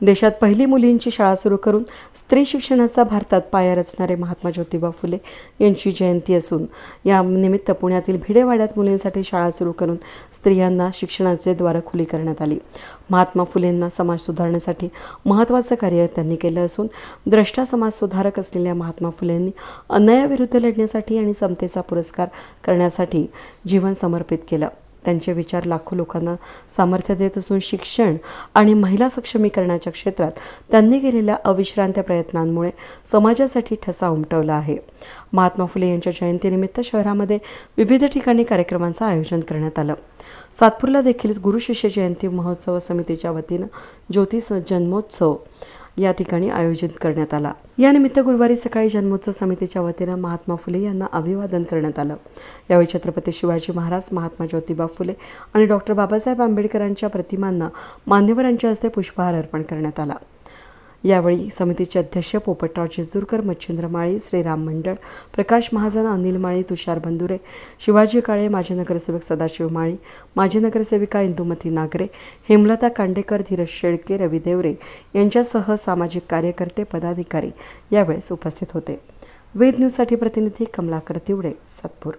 देशात पहिली मुलींची शाळा सुरू करून स्त्री शिक्षणाचा भारतात पाया रचणारे महात्मा ज्योतिबा फुले यांची जयंती असून या निमित्त पुण्यातील भिडेवाड्यात मुलींसाठी शाळा सुरू करून स्त्रियांना शिक्षणाचे द्वार खुली करण्यात आली. महात्मा फुलेंना समाज सुधारण्यासाठी महत्त्वाचं कार्य त्यांनी केलं असून द्रष्टा समाज सुधारक असलेल्या महात्मा फुलेंनी अन्यायाविरुद्ध लढण्यासाठी आणि समतेचा पुरस्कार करण्यासाठी जीवन समर्पित केलं. त्यांचे विचार लाखो लोकांना सामर्थ्य देत असून शिक्षण आणि महिला सक्षमीकरणाच्या क्षेत्रात त्यांनी केलेल्या अविश्रांत प्रयत्नांमुळे समाजासाठी ठसा उमटवला आहे. महात्मा फुले यांच्या जयंतीनिमित्त शहरामध्ये विविध ठिकाणी कार्यक्रमांचं आयोजन करण्यात आलं. सातपूरला देखील गुरुशिष्य जयंती महोत्सव समितीच्या वतीनं ज्योतिष जन्मोत्सव या ठिकाणी आयोजित करण्यात आला. यानिमित्त गुरुवारी सकाळी जन्मोत्सव समितीच्या वतीनं महात्मा फुले यांना अभिवादन करण्यात आलं. यावेळी छत्रपती शिवाजी महाराज महात्मा ज्योतिबा फुले आणि डॉक्टर बाबासाहेब आंबेडकरांच्या प्रतिमांना मान्यवरांच्या हस्ते पुष्पहार अर्पण करण्यात आला. यावेळी समितीचे अध्यक्ष पोपटराव जेजूरकर मच्छिंद्र माळी श्रीराम मंडळ प्रकाश महाजन अनिल माळी तुषार बंधुरे शिवाजी काळे माजी नगरसेवक सदाशिव माळी माजी नगरसेविका इंदुमती नागरे हेमलता कांडेकर धीरज शेळके रवी देवरे यांच्यासह सामाजिक कार्यकर्ते पदाधिकारी यावेळेस उपस्थित होते. वेद न्यूजसाठी प्रतिनिधी कमलाकर तिवडे सातपूर.